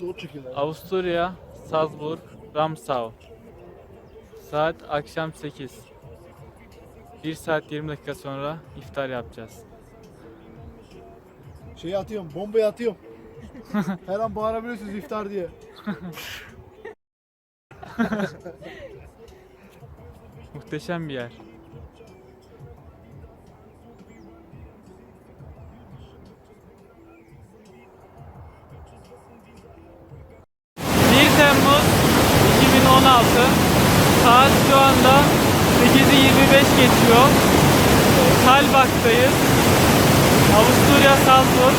Burada ot. Avusturya, Salzburg, Ramsau. Saat akşam 8. 1 saat 20 dakika sonra iftar yapacağız. Şeyi atıyorum, bombayı atıyorum. Her an bağırabiliyorsunuz iftar diye. Muhteşem bir yer. Saat şu anda 8'i 25 geçiyor. Talbach'tayız. Avusturya Salzburg.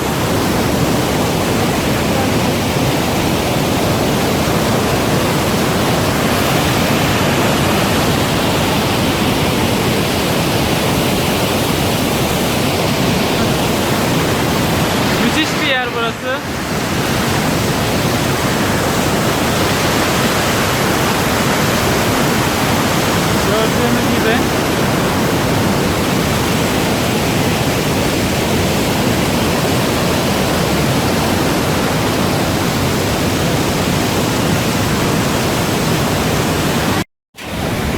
Müthiş bir yer burası. Gördüğünüz gibi.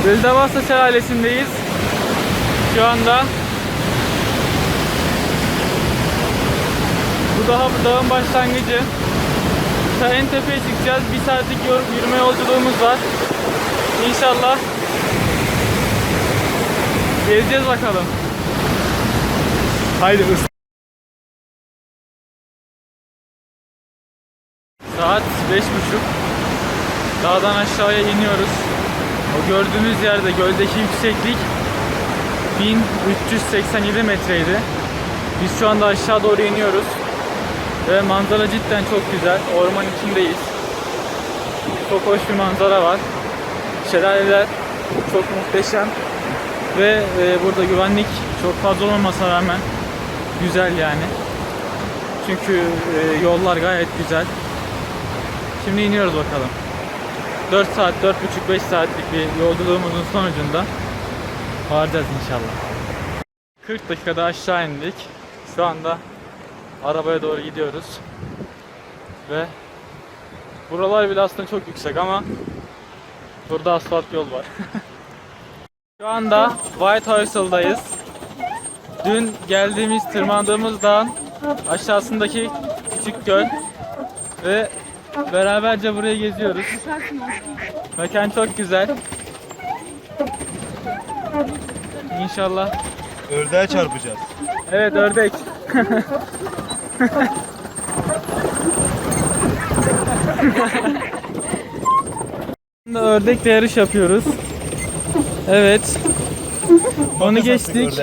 Vildavasa Şelalesi'ndeyiz. Şu anda Bu daha bu dağın başlangıcı. Ta en tepeye çıkacağız. Bir saatlik yürüme yolculuğumuz var. İnşallah gezeceğiz bakalım. Haydi hız. Saat beş buçuk. Dağdan aşağıya iniyoruz. O gördüğünüz yerde göldeki yükseklik 1387 metreydi. Biz şu anda aşağı doğru iniyoruz. Ve manzara cidden çok güzel. Orman içindeyiz. Çok hoş bir manzara var. Şelaleler çok muhteşem. Ve e, burada güvenlik çok fazla olmamasına rağmen güzel yani. Çünkü e, yollar gayet güzel. Şimdi iniyoruz bakalım. 4 saat, 4,5-5 saatlik bir yolculuğumuzun sonucunda varacağız inşallah. 40 dakikada aşağı indik. Şu anda arabaya doğru gidiyoruz. Ve buralar bile aslında çok yüksek ama burada asfalt yol var. Şu anda Whitehouse'dayız. Dün geldiğimiz, tırmandığımız dağın aşağısındaki küçük göl ve beraberce burayı geziyoruz. Mekan çok güzel. İnşallah. Ördeğe çarpacağız. Evet ördek. Şimdi ördekle yarış yapıyoruz. Evet. Onu geçtik.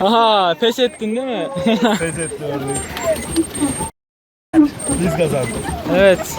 Aha pes ettin değil mi? Pes etti ördek. Biz kazandık. evet.